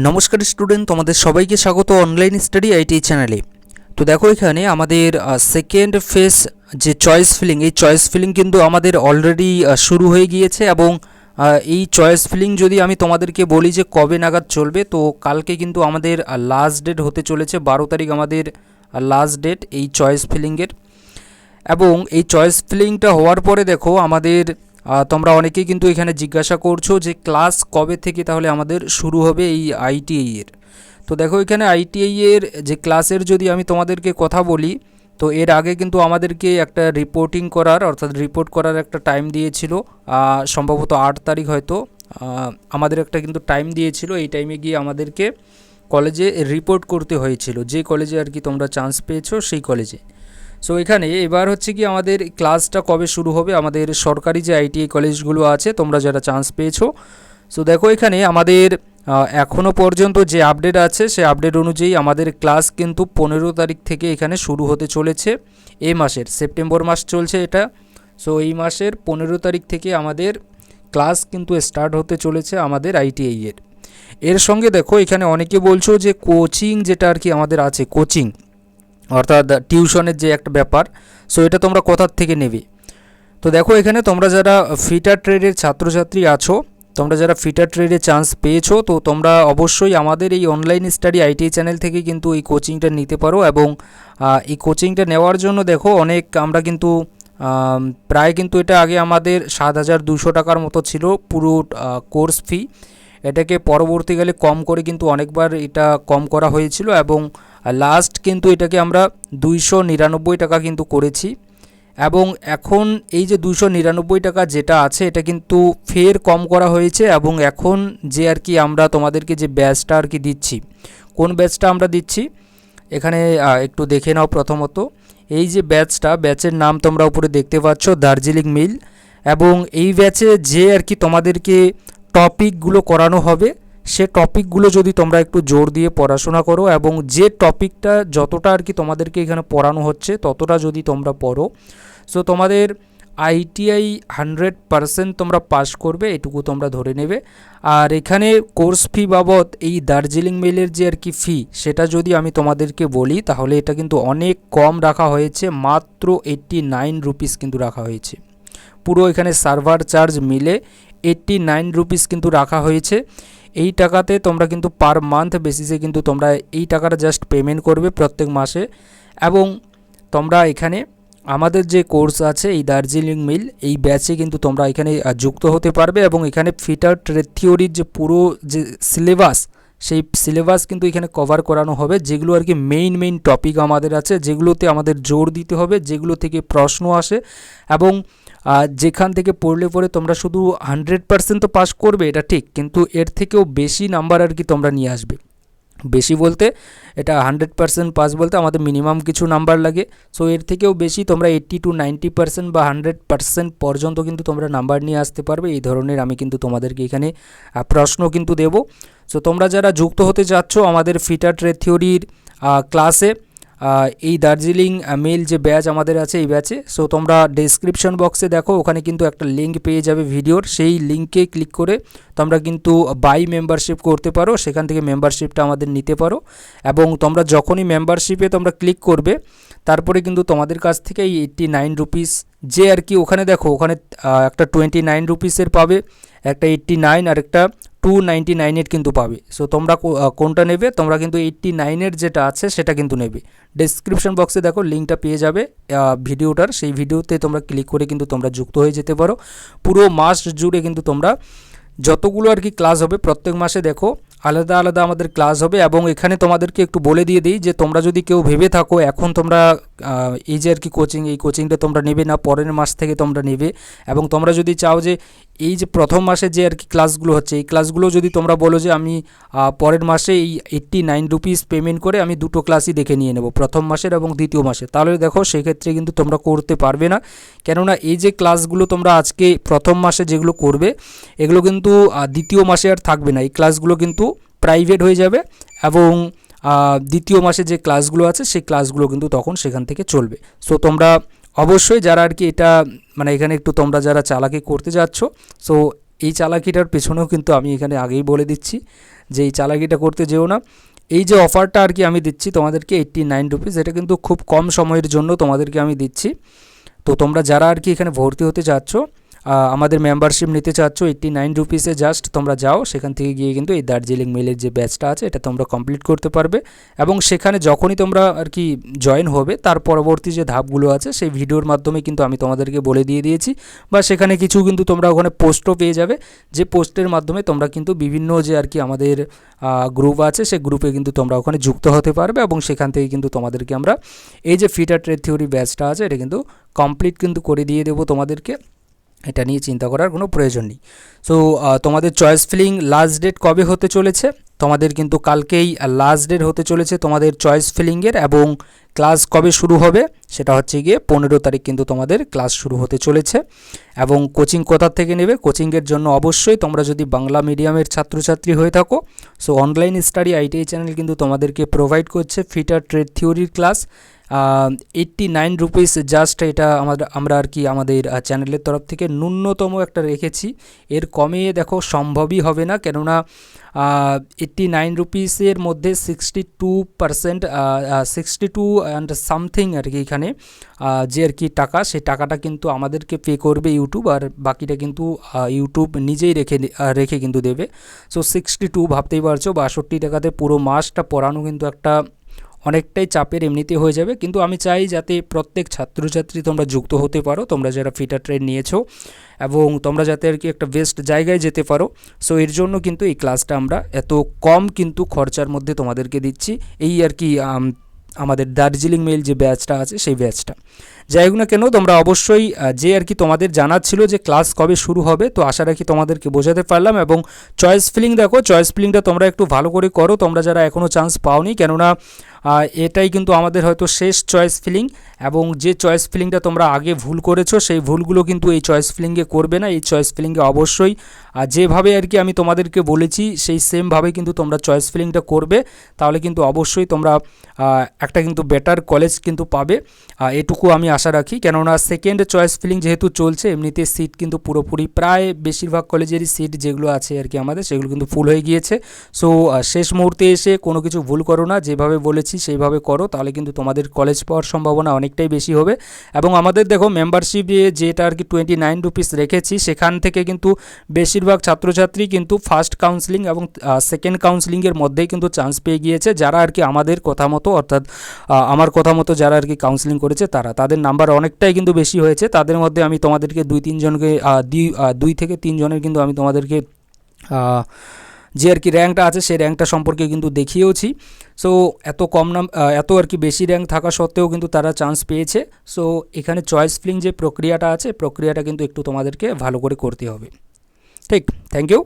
নমস্কার স্টুডেন্ট, তোমাদের সবাইকে স্বাগত অনলাইন স্টাডি আইটি চ্যানেলে তো দেখো এখানে আমাদের সেকেন্ড ফেস যে চয়েস ফিলিং এই চয়েস ফিলিং কিন্তু আমাদের অলরেডি শুরু হয়ে গিয়েছে এবং এই চয়েস ফিলিং যদি আমি তোমাদেরকে বলি যে কবে নাগাদ চলবে, তো কালকে কিন্তু আমাদের লাস্ট ডেট হতে চলেছে, বারো তারিখ আমাদের লাস্ট ডেট এই চয়েস ফিলিংয়ের এবং এই চয়েস ফিলিংটা হওয়ার পরে দেখো আমাদের তোমরা অনেকেই কিন্তু এখানে জিজ্ঞাসা করছ যে ক্লাস কবে থেকে তাহলে আমাদের শুরু হবে এই আইটিআই এর। তো দেখো এখানে আইটিআই এর যে ক্লাসের যদি আমি তোমাদেরকে কথা বলি, তো এর আগে কিন্তু আমাদেরকে একটা রিপোর্টিং করার, অর্থাৎ রিপোর্ট করার একটা টাইম দিয়েছিল। সম্ভবত আট তারিখ হয়তো আমাদের একটা কিন্তু টাইম দিয়েছিল। এই টাইমে গিয়ে আমাদেরকে কলেজে রিপোর্ট করতে হয়েছিল। যে কলেজে আর কি তোমরা চান্স পেয়েছ, সেই কলেজে সো এখানে এবার হচ্ছে কি আমাদের ক্লাসটা কবে শুরু হবে? আমাদের সরকারি যে আইটিআই কলেজগুলো আছে, তোমরা যারা চান্স পেয়েছ। সো দেখো এখানে আমাদের এখনও পর্যন্ত যে আপডেট আছে সেই আপডেট অনুযায়ী আমাদের ক্লাস কিন্তু পনেরো তারিখ থেকে এখানে শুরু হতে চলেছে। এই মাসের, সেপ্টেম্বর মাস চলছে এটা। সো এই মাসের পনেরো তারিখ থেকে আমাদের ক্লাস কিন্তু স্টার্ট হতে চলেছে আমাদের আইটিআই এর। এর সঙ্গে দেখো এখানে অনেকে বলছো যে কোচিং যেটা আর কি আমাদের আছে কোচিং অর্থাৎ টিউশনের যে একটা ব্যাপার সো এটা তোমরা কোথার থেকে নেবে? তো দেখো এখানে তোমরা যারা ফিটার ট্রেডের ছাত্রছাত্রী আছো, তোমরা যারা ফিটার ট্রেডে চান্স পেয়েছ, তো তোমরা অবশ্যই আমাদের এই অনলাইন স্টাডি আইটি চ্যানেল থেকে কিন্তু এই কোচিংটা নিতে পারো এবং এই কোচিংটা নেওয়ার জন্য দেখো অনেক আমরা কিন্তু প্রায় কিন্তু এটা আগে আমাদের সাত হাজার দুশো টাকার মতো ছিল পুরো কোর্স ফি এটাকে পরবর্তীকালে কম করে কিন্তু অনেকবার এটা কম করা হয়েছিল এবং লাস্ট কিন্তু এটাকে আমরা দুইশো নিরানব্বই টাকা কিন্তু করেছি। এবং এখন এই যে দুশো নিরানব্বই টাকা যেটা আছে, এটা কিন্তু ফের কম করা হয়েছে এবং এখন যে আর কি আমরা তোমাদেরকে যে ব্যাচটা আর কি দিচ্ছি, কোন ব্যাচটা আমরা দিচ্ছি? এখানে একটু দেখে নাও প্রথমত। এই যে ব্যাচটা, ব্যাচের নাম তোমরা উপরে দেখতে পাচ্ছ, দার্জিলিং মিল। এবং এই ব্যাচে যে আর কি তোমাদেরকে টপিকগুলো করানো হবে সে টপিকগুলো যদি তোমরা একটু জোর দিয়ে পড়াশোনা করো এবং যে টপিকটা যতটা আর কি তোমাদেরকে এখানে পড়ানো হচ্ছে, ততটা যদি তোমরা পড়ো। সো তোমাদের আইটিআই হান্ড্রেড পারসেন্ট তোমরা পাস করবে, এটুকু তোমরা ধরে নেবে। আর এখানে কোর্স ফি বাবদ এই দার্জিলিং মেলের যে আর কি ফি সেটা যদি আমি তোমাদেরকে বলি, তাহলে এটা কিন্তু অনেক কম রাখা হয়েছে, মাত্র এইট্টি নাইন রুপিস কিন্তু রাখা হয়েছে। পুরো এখানে সার্ভার চার্জ মিলে এইট্টি নাইন রুপিস কিন্তু রাখা হয়েছে। এই টাকাতে তোমরা কিন্তু পার মান্থ বেসিসে কিন্তু তোমরা এই টাকাটা জাস্ট পেমেন্ট করবে প্রত্যেক মাসে। এবং তোমরা এখানে আমাদের যে কোর্স আছে, এই দার্জিলিং মিল এই ব্যাচে কিন্তু তোমরা এখানে যুক্ত হতে পারবে এবং এখানে ফিটার ট্রেড থিওরির যে পুরো যে সিলেবাস সেই সিলেবাস কিন্তু এখানে কভার করানো হবে, যেগুলো আর কি মেইন মেইন টপিক আমাদের আছে, যেগুলোতে আমাদের জোর দিতে হবে, যেগুলো থেকে প্রশ্ন আসে এবং যেখান থেকে পড়লে পরে তোমরা শুধু হান্ড্রেড পার্সেন্ট তো পাস করবে, এটা ঠিক, কিন্তু এর থেকেও বেশি নাম্বার আর কি তোমরা নিয়ে আসবে। বেশি বলতে, এটা হান্ড্রেড পার্সেন্ট পাস বলতে আমাদের মিনিমাম কিছু নাম্বার লাগে সো এর থেকেও বেশি তোমরা এইট্টি টু নাইনটি পার্সেন্ট বা হান্ড্রেড পার্সেন্ট পর্যন্ত কিন্তু তোমরা নাম্বার নিয়ে আসতে পারবে, এই ধরনের আমি কিন্তু তোমাদেরকে এখানে প্রশ্ন কিন্তু দেবো। সো তোমরা যারা যুক্ত হতে চাচ্ছ আমাদের ফিটার ট্রেড থিওরির ক্লাসে এই দার্জিলিং মেল যে ব্যাচ আমাদের আছে, এই ব্যাচে সো তোমরা ডেসক্রিপশন বক্সে দেখো, ওখানে কিন্তু একটা লিঙ্ক পেয়ে যাবে ভিডিওর। সেই লিঙ্কে ক্লিক করে তোমরা কিন্তু বাই মেম্বারশিপ করতে পারো, সেখান থেকে মেম্বারশিপটা আমাদের নিতে পারো। এবং তোমরা যখনই মেম্বারশিপে তোমরা ক্লিক করবে, তারপরে কিন্তু তোমাদের কাছ থেকে এই এইট্টি নাইন রুপিস যে আর কি ওখানে দেখো, ওখানে একটা টোয়েন্টি নাইন রুপিসের পাবে, একটা এইট্টি নাইন আর একটা টু নাইনটি নাইনের কিন্তু পাবে। সো তোমরা কোনটা নেবে? তোমরা কিন্তু এইট্টি নাইনের যেটা আছে, সেটা কিন্তু নেবে। ডেসক্রিপশন বক্সে দেখো লিঙ্কটা পেয়ে যাবে ভিডিওটার। সেই ভিডিওতে তোমরা ক্লিক করে কিন্তু তোমরা যুক্ত হয়ে যেতে পারো। পুরো মাস জুড়ে কিন্তু তোমরা যতগুলো আর কি ক্লাস হবে, প্রত্যেক মাসে দেখো আলাদা আলাদা আমাদের ক্লাস হবে এবং এখানে তোমাদেরকে একটু বলে দিয়ে দিই যে তোমরা যদি কেউ ভেবে থাকো, এখন তোমরা এই যে আর কি কোচিং এই কোচিংটা তোমরা নেবে না, পরের মাস থেকে তোমরা নেবে এবং তোমরা যদি চাও যে এই যে প্রথম মাসে যে আর কি ক্লাসগুলো হচ্ছে, এই ক্লাসগুলো যদি তোমরা বলো যে আমি পরের মাসে এই এইট্টি নাইন রুপিস পেমেন্ট করে আমি দুটো ক্লাসই দেখে নিয়ে নেব, প্রথম মাসের এবং দ্বিতীয় মাসে তাহলে দেখো সেক্ষেত্রে কিন্তু তোমরা করতে পারবে না। কেননা এই যে ক্লাসগুলো তোমরা আজকে প্রথম মাসে যেগুলো করবে, এগুলো কিন্তু দ্বিতীয় মাসে আর থাকবে না। এই ক্লাসগুলো কিন্তু প্রাইভেট হয়ে যাবে এবং দ্বিতীয় মাসে যে ক্লাসগুলো আছে সেই ক্লাসগুলো কিন্তু তখন সেখান থেকে চলবে। সো তোমরা অবশ্যই যারা আর কি এটা মানে এখানে একটু তোমরা যারা চালাকি করতে যাচ্ছ সো এই চালাকিটার পেছনেও কিন্তু আমি এখানে আগেই বলে দিচ্ছি যে এই চালাকিটা করতে যেও না। এই যে অফারটা আর কি আমি দিচ্ছি তোমাদেরকে এইট্টি নাইন রুপিস এটা কিন্তু খুব কম সময়ের জন্য তোমাদেরকে আমি দিচ্ছি। তো তোমরা যারা আর কি এখানে ভর্তি হতে চাচ্ছ আমাদের মেম্বারশিপ নিতে চাচ্ছ এইট্টি নাইন রুপিসে জাস্ট তোমরা যাও, সেখান থেকে গিয়ে কিন্তু এই দার্জিলিং মেলের যে ব্যাচটা আছে, এটা তোমরা কমপ্লিট করতে পারবে। এবং সেখানে যখনই তোমরা আর কি জয়েন হবে, তার পরবর্তী যে ধাপগুলো আছে, সেই ভিডিওর মাধ্যমে কিন্তু আমি তোমাদেরকে বলে দিয়ে দিয়েছি। বা সেখানে কিছু কিন্তু তোমরা ওখানে পোস্টও পেয়ে যাবে। যে পোস্টের মাধ্যমে তোমরা কিন্তু বিভিন্ন যে আর কি আমাদের গ্রুপ আছে সেই গ্রুপে কিন্তু তোমরা ওখানে যুক্ত হতে পারবে এবং সেখান থেকে কিন্তু তোমাদেরকে আমরা এই যে ফিটার ট্রেড থিওরি ব্যাচটা আছে, এটা কিন্তু কমপ্লিট কিন্তু করে দিয়ে দেবো তোমাদেরকে। এটা নিয়ে চিন্তা করার কোনো প্রয়োজন নেই। সো তোমাদের চয়েস ফিলিং লাস্ট ডেট কবে হতে চলেছে? তোমাদের কিন্তু কালকেই লাস্ট ডেট হতে চলেছে তোমাদের চয়েস ফিলিংয়ের এবং ক্লাস কবে শুরু হবে? সেটা হচ্ছে গিয়ে পনেরো তারিখ কিন্তু তোমাদের ক্লাস শুরু হতে চলেছে। এবং কোচিং কোথা থেকে নেবে? কোচিংয়ের জন্য অবশ্যই তোমরা যদি বাংলা মিডিয়ামের ছাত্রছাত্রী হয়ে থাকো so online study ITI channel কিন্তু তোমাদেরকে প্রোভাইড করছে ফিটার ট্রেড থিওরির class eighty nine rupees just এটা আমাদের, আমরা আর কি আমাদের চ্যানেলের তরফ থেকে ন্যূনতম একটা রেখেছি। এর কমে দেখো সম্ভবই হবে না, কেননা এইট্টি নাইন রুপিসের মধ্যে sixty two percent sixty two and something আর কি এখানে যে আর কি টাকা, সেই টাকাটা কিন্তু আমাদেরকে পে করবে ইউটিউব আর বাকিটা কিন্তু ইউটিউব নিজেই রেখে রেখে কিন্তু দেবে। সো সিক্সটি টু ভাবতেই পারছ, বাষট্টি টাকাতে পুরো মাসটা পড়ানো কিন্তু একটা অনেকটাই চাপের এমনিতে হয়ে যাবে। কিন্তু আমি চাই যাতে প্রত্যেক ছাত্রছাত্রী তোমরা যুক্ত হতে পারো, তোমরা যারা ফিটার ট্রেন নিয়েছো এবং তোমরা যাতে আর কি একটা বেস্ট জায়গায় যেতে পারো। সো এর জন্য কিন্তু এই ক্লাসটা আমরা এত কম কিন্তু খরচার মধ্যে তোমাদেরকে দিচ্ছি। এই আর কি আমাদের দার্জিলিং মেল যে ব্যাচটা আছে, সেই ব্যাচটা। যাই হোক না কেন, তোমরা অবশ্যই যে আর কি তোমাদের জানার ছিল যে ক্লাস কবে শুরু হবে, তো আশা রাখি তোমাদেরকে বোঝাতে পারলাম এবং চয়েস ফিলিং দেখো, চয়েস ফিলিংটা তোমরা একটু ভালো করে করো। তোমরা যারা এখনও চান্স পাওনি, কেননা এটাই কিন্তু আমাদের হয়তো শেষ চয়েস ফিলিং এবং যে চয়েস ফিলিংটা তোমরা আগে ভুল করেছ, সেই ভুলগুলো কিন্তু এই চয়েস ফিলিংয়ে করবে না, এই চয়েস ফিলিংয়ে অবশ্যই। আর যেভাবে আর কি আমি তোমাদেরকে বলেছি, সেই সেমভাবে কিন্তু তোমরা চয়েস ফিলিংটা করবে, তাহলে কিন্তু অবশ্যই তোমরা একটা কিন্তু বেটার কলেজ কিন্তু পাবে। এটুকু আমি আশা রাখি, কেননা সেকেন্ড চয়েস ফিলিং যেহেতু চলছে, এমনিতে সিট কিন্তু পুরোপুরি প্রায় বেশিরভাগ কলেজেরই সিট যেগুলো আছে আর কি আমাদের, সেগুলো কিন্তু ফুল হয়ে গিয়েছে। সো শেষ মুহূর্তে এসে কোনো কিছু ভুল করো না, যেভাবে বলেছি সেইভাবে করো, তাহলে কিন্তু তোমাদের কলেজ পাওয়ার সম্ভাবনা অনেকটাই বেশি হবে। এবং আমাদের দেখো মেম্বারশিপ যেটা আর কি টোয়েন্টি নাইন রুপিস রেখেছি, সেখান থেকে কিন্তু বেশিরভাগ ছাত্রছাত্রী কিন্তু ফার্স্ট কাউন্সিলিং এবং সেকেন্ড কাউন্সিলিংয়ের মধ্যেই কিন্তু চান্স পেয়ে গিয়েছে। যারা আর কি আমাদের কথা মতো, অর্থাৎ আমার কথা মতো যারা আর কি কাউন্সিলিং করেছে, তারা, তাদের নাম্বার অনেকটাই কিন্তু বেশি হয়েছে। তাদের মধ্যে আমি তোমাদেরকে দুই, তিনজনকে দুই- দুই থেকে তিনজনের কিন্তু আমি তোমাদেরকে যে আর কি র্যাঙ্কটা আছে সেই র্যাঙ্কটা সম্পর্কে কিন্তু দেখিয়েওছি। সো এত কম নাম এত আর কি বেশি র্যাঙ্ক থাকা সত্ত্বেও কিন্তু তারা চান্স পেয়েছে। সো এখানে চয়েস ফিলিং যে প্রক্রিয়াটা আছে, প্রক্রিয়াটা কিন্তু একটু তোমাদেরকে ভালো করে করতে হবে। ঠিক থ্যাংক ইউ